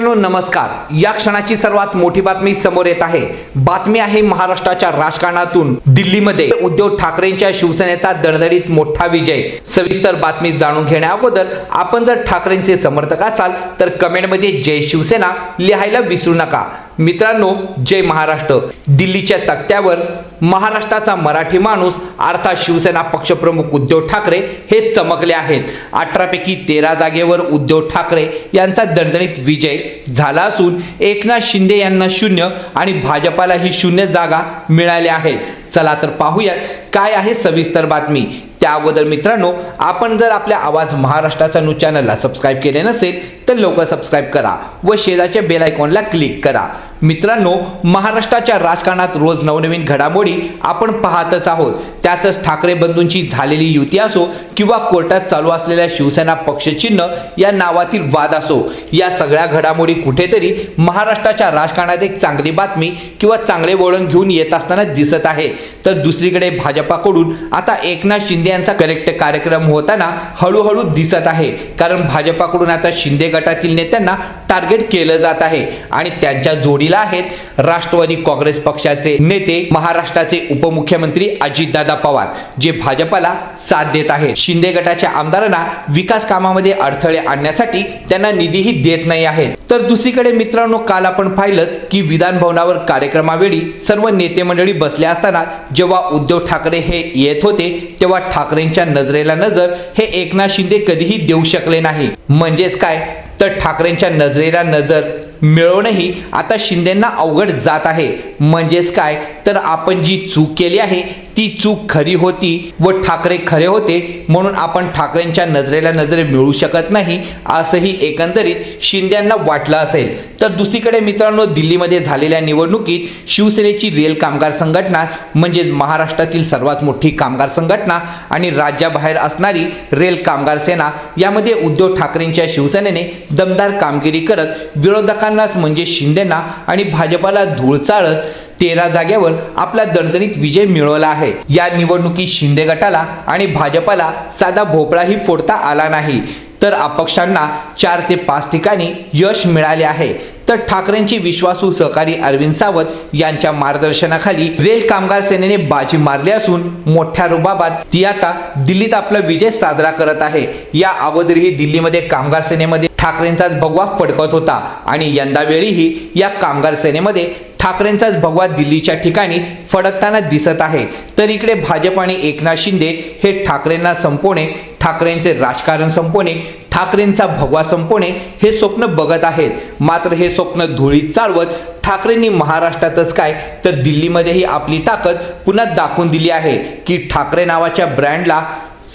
मित्रांनो नमस्कार. या क्षणाची सर्वात मोठी बातमी समोर येत आहे. बातमी आहे महाराष्ट्राच्या राजकारणातून दिल्लीमध्ये. उद्धव ठाकरेंच्या शिवसेनेचा दणदणीत मोठा विजय. सविस्तर बातमी जाणून घेण्या अगोदर आपण जर ठाकरेंचे समर्थक असाल तर कमेंटमध्ये जय शिवसेना लिहायला विसरू नका. मित्रांनो जय महाराष्ट्र. दिल्लीच्या तक्त्यावर महाराष्ट्राचा मराठी माणूस अर्थात शिवसेना पक्षप्रमुख उद्धव ठाकरे हे चमकले आहेत. अठरापैकी तेरा जागेवर उद्धव ठाकरे यांचा दणदणीत विजय झाला असून एकनाथ शिंदे यांना शून्य आणि भाजपालाही शून्य जागा मिळाल्या आहेत. चला तर पाहूयात काय आहे सविस्तर बातमी. त्या अगोदर मित्रांनो आपण जर आपल्या आवाज महाराष्ट्राचा न्यूज चॅनलला सबस्क्राईब केले नसेल तर लवकर सबस्क्राईब करा व शेजारच्या बेल आयकॉनला क्लिक करा. मित्रांनो महाराष्ट्राच्या राजकारणात रोज नवनवीन घडामोडी आपण पाहतच आहोत. त्यातच ठाकरे बंधूंची झालेली युती असो किंवा कोर्टात चालू असलेल्या शिवसेना पक्षचिन्ह या नावातील वाद असो या सगळ्या घडामोडी कुठेतरी महाराष्ट्राच्या राजकारणात एक चांगली बातमी किंवा चांगले वळण घेऊन येत असताना दिसत आहे. तर दुसरीकडे भाजपाकडून आता एकनाथ शिंदे यांचा करेक्ट कार्यक्रम होताना हळूहळू दिसत आहे. कारण भाजपाकडून आता शिंदे गटातील नेत्यांना टार्गेट केलं जात आहे. आणि त्यांच्या जोडीला आहेत राष्ट्रवादी काँग्रेस पक्षाचे नेते महाराष्ट्राचे उपमुख्यमंत्री अजितदादा पवार जे भाजपाला साथ देत आहेत. शिंदे गटाच्या आमदारांना विकास कामामध्ये अडथळे आणण्यासाठी त्यांना निधीही देत नाही आहेत. तर दुसरीकडे मित्रांनो काल आपण पाहिलंच की विधान भवनावर कार्यक्रमावेळी सर्व नेते मंडळी बसले असताना जेव्हा उद्धव ठाकरे हे येत होते तेव्हा ठाकरेंच्या नजरेला नजर हे एकनाथ शिंदे कधीही देऊ शकले नाही. म्हणजेच काय? तर ठाकरेंच्या नजरेला नजर मिळवणंही आता शिंदेंना अवघड जात आहे. म्हणजेच काय? तर आपण जी चूक केली आहे ती चूक खरी होती व ठाकरे खरे होते म्हणून आपण ठाकरेंच्या नजरेला नजरे मिळू शकत नाही असंही एकंदरीत शिंद्यांना वाटलं असेल. तर दुसरीकडे मित्रांनो दिल्लीमध्ये झालेल्या निवडणुकीत शिवसेनेची रेल कामगार संघटना म्हणजेच महाराष्ट्रातील सर्वात मोठी कामगार संघटना आणि राज्याबाहेर असणारी रेल कामगार सेना यामध्ये उद्धव ठाकरेंच्या शिवसेनेने दमदार कामगिरी करत विरोधकांनाच म्हणजे शिंदेना आणि भाजपाला धूळ चाळत तेरा जागेवर आपला दणदणीत विजय मिळवला आहे. या निवडणुकीत शिंदे गटाला आणि भाजपाला साधा भोपळाही फोडता आला नाही. तर अपक्षांना चार ते पाच ठिकाणी यश मिळाले आहे. तर ठाकरेंची विश्वासू सहकारी अरविंद सावंत यांच्या मार्गदर्शनाखाली रेल कामगार सेनेने बाजी मारली असून मोठ्या रुबाबात ती आता दिल्लीत आपला विजय साजरा करत आहे. या अगोदरही दिल्लीमध्ये कामगार सेनेमध्ये ठाकरेंचाच भगवा फडकत होता आणि यंदा वेळीही या कामगार सेनेमध्ये ठाकरेंचाच भगवा दिल्लीच्या ठिकाणी फडकताना दिसत आहे. तर इकडे भाजप आणि एकनाथ शिंदे हे ठाकरेंना संपवणे ठाकरेंचे राजकारण संपवणे ठाकरेंचा भगवा संपवणे हे स्वप्न बघत आहेत. मात्र हे स्वप्न धुळीत चालवत ठाकरेंनी महाराष्ट्रातच काय? तर दिल्लीमध्येही आपली ताकद पुन्हा दाखवून दिली आहे की ठाकरे नावाच्या ब्रँडला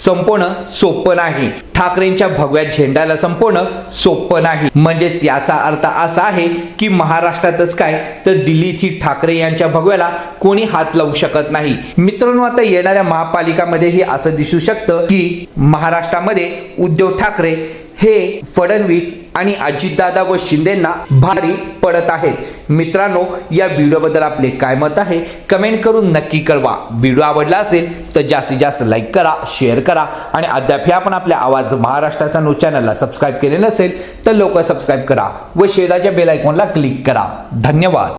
संपवणं सोपं नाही. ठाकरेंच्या भगव्या झेंड्याला संपवणं सोपं नाही. म्हणजेच याचा अर्थ असा आहे की महाराष्ट्रातच काय तर दिल्लीत ठाकरे यांच्या भगव्याला कोणी हात लावू शकत नाही. मित्रांनो आता येणाऱ्या महापालिकामध्येही असं दिसू शकतं की महाराष्ट्रामध्ये उद्धव ठाकरे हे फडणवीस आणि अजितदादा व शिंदेंना भारी पडत आहेत. मित्रांनो या व्हिडिओबद्दल आपले काय मत आहे कमेंट करून नक्की कळवा. व्हिडिओ आवडला असेल तर जास्तीत जास्त लाईक करा शेअर करा आणि अद्याप आपण आपल्या आवाज महाराष्ट्राचा न्यूज चॅनलला सबस्क्राईब केले नसेल तर लवकर सबस्क्राईब करा व शेजारच्या बेल आयकॉनला क्लिक करा. धन्यवाद.